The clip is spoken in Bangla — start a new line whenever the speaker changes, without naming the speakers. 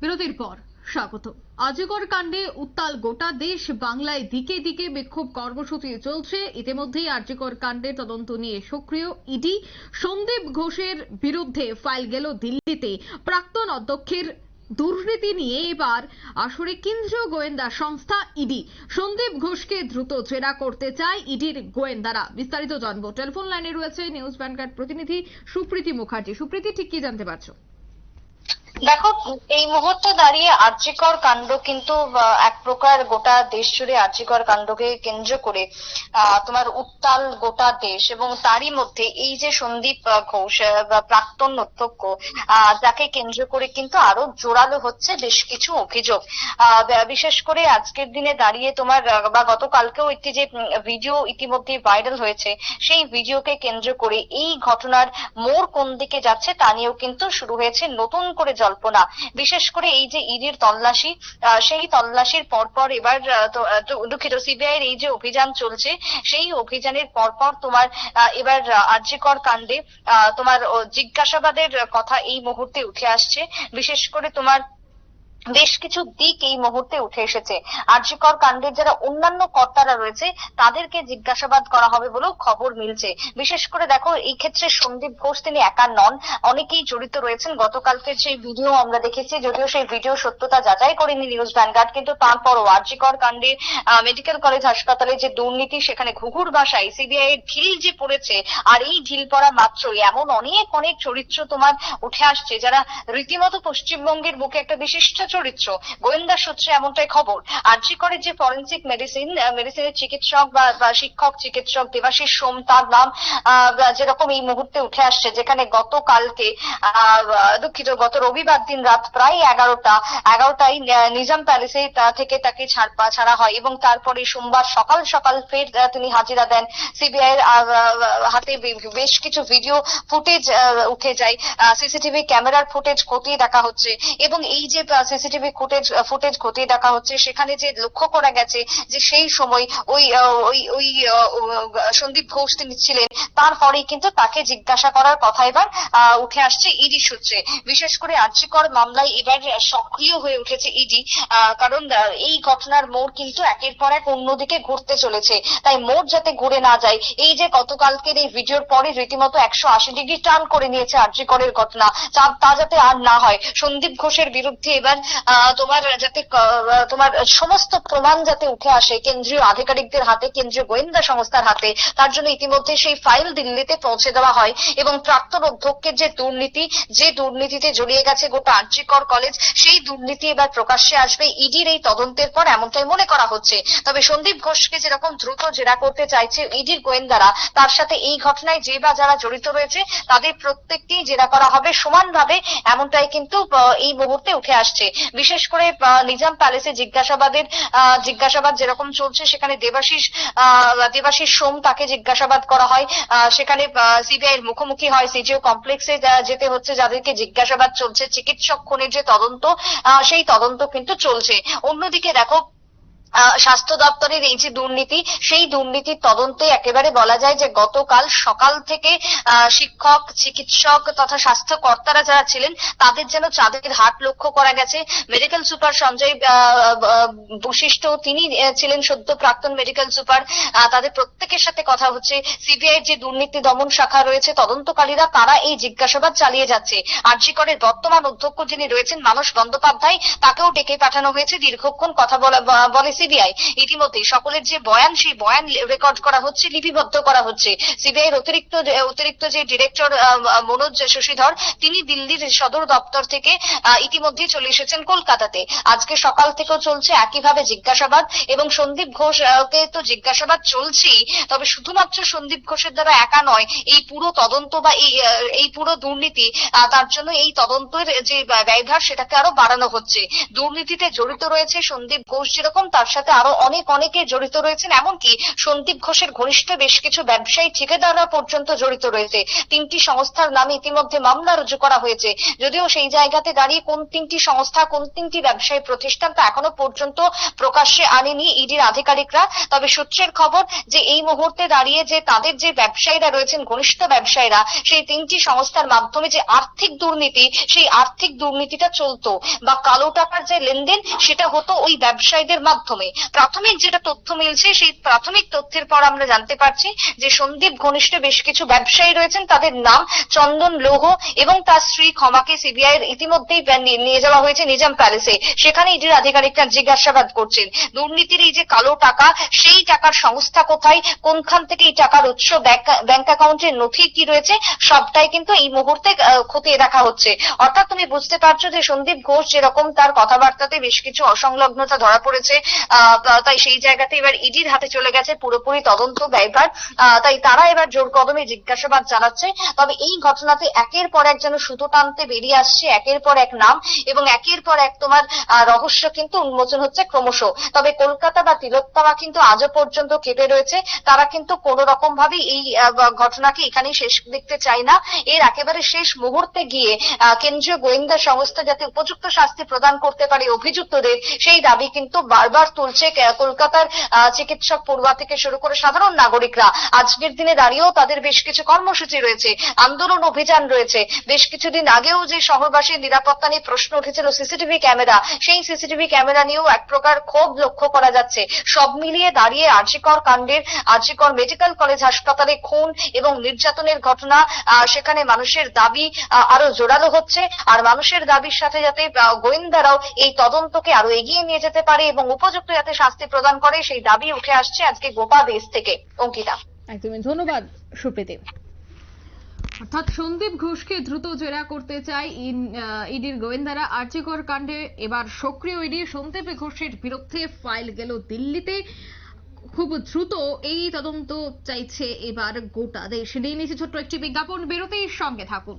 বিরতির পর স্বাগত। অজগর কাণ্ডে উত্তাল গোটা দেশ বাংলায় দিকে দিকে বিক্ষোভ কর্মসূচি চলছে। ইতিমধ্যেই আর্যকর কাণ্ডের তদন্ত নিয়ে সক্রিয় ইডি সন্দীপ ঘোষের বিরুদ্ধে ফাইল গেল দিল্লিতে। প্রাক্তন অধ্যক্ষের দুর্নীতি নিয়ে এবার আসরে কেন্দ্রীয় গোয়েন্দা সংস্থা ইডি। সন্দীপ ঘোষকে দ্রুত জেরা করতে চায় ইডির গোয়েন্দারা। বিস্তারিত জানব। টেলিফোন লাইনে রয়েছে নিউজ ভ্যানগার্ড প্রতিনিধি সুপ্রীতি মুখার্জি। সুপ্রীতি, ঠিক কি জানতে পারছ?
দেখো, এই মুহূর্তে দাঁড়িয়ে আর্যিকর কাণ্ড কিন্তু এক প্রকার গোটা দেশ জুড়ে আর্যিকর কাণ্ডকে কেন্দ্র করে তোমার উত্তাল গোটা দেশ এবং তারই মধ্যে এই যে সন্দীপ ঘোষ প্রাক্তন অধ্যক্ষ যাকে কেন্দ্র করে কিন্তু আরও জোরালো হচ্ছে বেশ কিছু অভিযোগ। বিশেষ করে আজকের দিনে দাঁড়িয়ে তোমার বা গতকালকেও একটি যে ভিডিও ইতিমধ্যে ভাইরাল হয়েছে, সেই ভিডিওকে কেন্দ্র করে এই ঘটনার মোড় কোন দিকে যাচ্ছে তা নিয়েও কিন্তু শুরু হয়েছে নতুন করে জল্পনা বিশেষ করে এই যে ইডির তল্লাশি সেই তল্লাশির পরপর এবার দুঃখিত সিবিআই এই যে অভিযান চলছে, সেই অভিযানের পরপর তোমার এবার আর্যিকর কাণ্ডে তোমার জিজ্ঞাসাবাদের কথা এই মুহূর্তে উঠে আসছে। বিশেষ করে তোমার বেশ কিছু দিক এই মুহূর্তে উঠে এসেছে। আর্যিকর কাণ্ডের যারা অন্যান্য কর্তারা রয়েছে, তাদেরকে জিজ্ঞাসাবাদ করা হবে বলেও খবর মিলছে। বিশেষ করে দেখো, এই ক্ষেত্রে সন্দীপ ঘোষ তিনি একা নন। অনেকেই জড়িত রয়েছেন। গতকালকের সেই ভিডিও আমরা দেখেছি, যদিও সেই ভিডিও সত্যতা যাচাই করেনি নিউজ ভ্যানগার্ড, কিন্তু তারপরও আর্যিকর কাণ্ডে মেডিকেল কলেজ হাসপাতালে যে দুর্নীতি, সেখানে ঘুঘুর ভাষায় সিবিআই এর ঢিল যে পড়েছে, আর এই ঢিল পড়া মাত্রই এমন অনেক অনেক চরিত্র তোমার উঠে আসছে, যারা রীতিমতো পশ্চিমবঙ্গের বুকে একটা বিশিষ্ট চরিত্র। গোয়েন্দা সূত্রে এমনটাই খবর। আরজি করে যে ফরেন্সিক মেডিসিন মেডিসিনের চিকিৎসক বা শিক্ষক, চিকিৎসক দেবাশিস সোম তার নাম যেরকম এই মুহূর্তে উঠে আসছে, যেখানে গতকালকে দুঃখিত, গত রবিবার দিন রাত প্রায় এগারোটা, এগারোটায় নিজাম প্যালেসে তা থেকে তাকে ছাড় পা ছাড়া হয় এবং তারপরে সোমবার সকাল সকাল ফের তিনি হাজিরা দেন সিবিআই এর হাতে বেশ কিছু ভিডিও ফুটেজ উঠে যায়। সিসিটিভি ক্যামেরার ফুটেজ খতিয়ে দেখা হচ্ছে এবং এই যে সিসিটিভি ফুটেজ ফুটেজ খতিয়ে দেখা হচ্ছে। সেখানে যে লক্ষ্য করা গেছে যে সেই সময় ওই ওই ওই সন্দীপ ঘোষ তিনি ছিলেন তারপরেই কিন্তু তাকে জিজ্ঞাসা করার কথা এবার উঠে আসছে ইডি সূত্রে। বিশেষ করে আর্যিকর মামলায় এবার সক্রিয় হয়ে উঠেছে ইডি কারণ এই ঘটনার মোড় কিন্তু একের পর এক অন্যদিকে ঘুরতে চলেছে। তাই মোড় যাতে ঘুরে না যায়, এই যে গতকালকের এই ভিডিওর পরে রীতিমতো একশো আশি ডিগ্রি টার্ন করে নিয়েছে আর্যিকরের ঘটনা তা- যাতে আর না হয়। সন্দীপ ঘোষের বিরুদ্ধে এবার তোমার যাতে তোমার সমস্ত প্রমাণ যাতে উঠে আসে কেন্দ্রীয় আধিকারিকদের হাতে, কেন্দ্রীয় গোয়েন্দা সংস্থার হাতে, তার জন্য ইতিমধ্যে সেই ফাইল দিল্লিতে পৌঁছে দেওয়া হয় এবং প্রাক্তন অধ্যক্ষের যে দুর্নীতি, যে দুর্নীতিতে জড়িয়ে গেছে গোটা আর্যিকর কলেজ, সেই দুর্নীতি এবার প্রকাশ্যে আসবে। ইডির এই তদন্তের পর এমনটাই মনে করা হচ্ছে। তবে সন্দীপ ঘোষকে যেরকম দ্রুত জেরা করতে চাইছে ইডির গোয়েন্দারা, তার সাথে এই ঘটনায় যে বা যারা জড়িত রয়েছে, তাদের প্রত্যেককেই জেরা করা হবে সমানভাবে। এমনটাই কিন্তু এই মুহূর্তে উঠে আসছে। বিশেষ করে নিজাম প্যালেসে জিজ্ঞাসাবাদের জিজ্ঞাসাবাদ যেরকম চলছে, সেখানে দেবাশিস দেবাশিস সোম তাকে জিজ্ঞাসাবাদ করা হয়। সেখানে সিবিআই এর মুখোমুখি হয়। সিজিও কমপ্লেক্সে যেতে হচ্ছে। যাদেরকে জিজ্ঞাসাবাদ চলছে, চিকিৎসক খুনের যে তদন্ত সেই তদন্ত কিন্তু চলছে। অন্যদিকে দেখো স্বাস্থ্য দপ্তরের এই যে দুর্নীতি, সেই দুর্নীতির তদন্তে একেবারে বলা যায় যে গতকাল সকাল থেকে শিক্ষক, চিকিৎসক তথা স্বাস্থ্য কর্তারা যারা ছিলেন, তাদের যেন চাঁদের হাট লক্ষ্য করা গেছে। মেডিকেল সুপার সঞ্জয় বশিষ্ঠ তিনি ছিলেন সদ্য প্রাক্তন মেডিকেল সুপার। তাদের প্রত্যেকের সাথে কথা হচ্ছে। সিবিআই যে দুর্নীতি দমন শাখা রয়েছে, তদন্তকারীরা তারা এই জিজ্ঞাসাবাদ চালিয়ে যাচ্ছে। আর জি আরজিকরের বর্তমান অধ্যক্ষ যিনি রয়েছেন, মানস বন্দ্যোপাধ্যায়, তাকেও ডেকে পাঠানো হয়েছে। দীর্ঘক্ষণ কথা বলে সিবিআই। ইতিমধ্যে সকলের যে বয়ান, সেই বয়ান রেকর্ড করা হচ্ছে, লিপিবদ্ধ করা হচ্ছে। সিবিআই এর অতিরিক্ত অতিরিক্ত যে ডিরেক্টর মনোজ শশীধর, তিনি দিল্লির সদর দপ্তর থেকে ইতিমধ্যে চলে এসেছেন কলকাতাতে। আজকে সকাল থেকেও চলছে একইভাবে জিজ্ঞাসাবাদ এবং সন্দীপ ঘোষ কে তো জিজ্ঞাসাবাদ চলছেই, তবে শুধুমাত্র সন্দীপ ঘোষের দ্বারা একা নয়, এই পুরো তদন্ত বা এই এই পুরো দুর্নীতি তার জন্য এই তদন্তের যে ব্যয়ভার, সেটাকে আরও বাড়ানো হচ্ছে। দুর্নীতিতে জড়িত রয়েছে সন্দীপ ঘোষ যেরকম, তার তার সাথে আরও অনেক অনেকে জড়িত রয়েছেন। এমনকি সন্দীপ ঘোষের ঘনিষ্ঠ বেশ কিছু ব্যবসায়ী ঠিকাদাররা পর্যন্ত জড়িত রয়েছে। তিনটি সংস্থার নামে ইতিমধ্যে মামলা রুজু করা হয়েছে। যদিও সেই জায়গাতে দাঁড়িয়ে কোন তিনটি সংস্থা, কোন তিনটি ব্যবসায়ী প্রতিষ্ঠান তা এখনও পর্যন্ত প্রকাশ্যে আনেনি ইডির আধিকারিকরা। তবে সূত্রের খবর যে এই মুহূর্তে দাঁড়িয়ে যে তাদের যে ব্যবসায়ীরা রয়েছেন, ঘনিষ্ঠ ব্যবসায়ীরা, সেই তিনটি সংস্থার মাধ্যমে যে আর্থিক দুর্নীতি, সেই আর্থিক দুর্নীতিটা চলতো। বা কালো টাকার যে লেনদেন, সেটা হতো ওই ব্যবসায়ীদের মাধ্যমে। প্রাথমিক যেটা তথ্য মিলছে, সেই প্রাথমিক তথ্যের পর আমরা জানতে পারছি যে সন্দীপ ঘনিষ্ঠ বেশ কিছু ব্যবসায়ী রয়েছেন। তাদের নাম চন্দন লৌহ এবং তার স্ত্রী ক্ষমাকে সিবিআই এর ইতিমধ্যেই নিয়ে- যাওয়া হয়েছে নিজাম প্যালেসে। সেখানে ইডির আধিকারিকরা জিজ্ঞাসাবাদ করছেন, দুর্নীতির এই যে কালো টাকা, সেই টাকার সংস্থা কোথায়? কোনখান থেকে এই টাকার উৎস ব্যাংক- অ্যাকাউন্টের নথি কি রয়েছে? সবটাই কিন্তু এই মুহূর্তে খতিয়ে দেখা হচ্ছে। অর্থাৎ তুমি বুঝতে পারছ যে সন্দীপ ঘোষ যেরকম তার কথাবার্তাতে বেশ কিছু অসংলগ্নতা ধরা পড়েছে। তাই সেই জায়গাতে এবার ইডির হাতে চলে গেছে পুরোপুরি তদন্ত ব্যয়ভার। তাই তারা এবার জোর কদমে জিজ্ঞাসাবাদ চালাচ্ছে তবে এই ঘটনাতে একের পর এক যেন সুতো টানতে বেরিয়ে আসছে, একের পর এক নাম এবং একের পর এক তোমার রহস্য কিন্তু উন্মোচন হচ্ছে ক্রমশ। তবে কলকাতা বা তিলোত্তমা কিন্তু আজও পর্যন্ত কেঁপে রয়েছে। তারা কিন্তু কোন রকম ভাবে এই ঘটনাকে এখানেই শেষ দেখতে চায় না। এর একেবারে শেষ মুহূর্তে গিয়ে কেন্দ্রীয় গোয়েন্দা সংস্থা যাতে উপযুক্ত শাস্তি প্রদান করতে পারে অভিযুক্তদের, সেই দাবি কিন্তু বারবার তুলছে কলকাতার চিকিৎসক পড়ুয়া থেকে শুরু করে সাধারণ নাগরিকরা। আজকের দিনে দাঁড়িয়েও তাদের বেশ কিছু কর্মসূচি রয়েছে। আন্দোলন অভিযান রয়েছে। বেশ কিছুদিন আগেও যে শহরবাসীর নিরাপত্তা নিয়ে প্রশ্ন উঠেছিল সিসিটিভি ক্যামেরা, সেই সিসিটিভি ক্যামেরা নিয়েও এক প্রকার ক্ষোভ লক্ষ্য করা যাচ্ছে। সব মিলিয়ে দাঁড়িয়ে আর্যিকর কাণ্ডের, আর্যিকর মেডিকেল কলেজ হাসপাতালে খুন এবং নির্যাতনের ঘটনা সেখানে মানুষের দাবি আরও জোরালো হচ্ছে। আর মানুষের দাবির সাথে যাতে গোয়েন্দারাও এই তদন্তকে আরও এগিয়ে নিয়ে যেতে পারে এবং উপযুক্ত যাতে শাস্তি প্রদান করে, সেই দাবি উঠে আসছে আজকে গোপা দেশ থেকে। অঙ্কিতা।
একদমই, ধন্যবাদ সুপ্রীতি। অর্থাৎ সন্দীপ ঘোষকে দ্রুত জেরা করতে চায় ইডির গোয়েন্দারা। আর্যিকর কাণ্ডে এবার সক্রিয় ইডি সন্দীপ ঘোষের বিরুদ্ধে ফাইল গেল দিল্লিতে। খুব দ্রুত এই তদন্ত চাইছে এবার গোটা দেশ। নিয়ে নিচ্ছে ছোট্ট একটি বিজ্ঞাপন। বেরোতেই সঙ্গে থাকুন।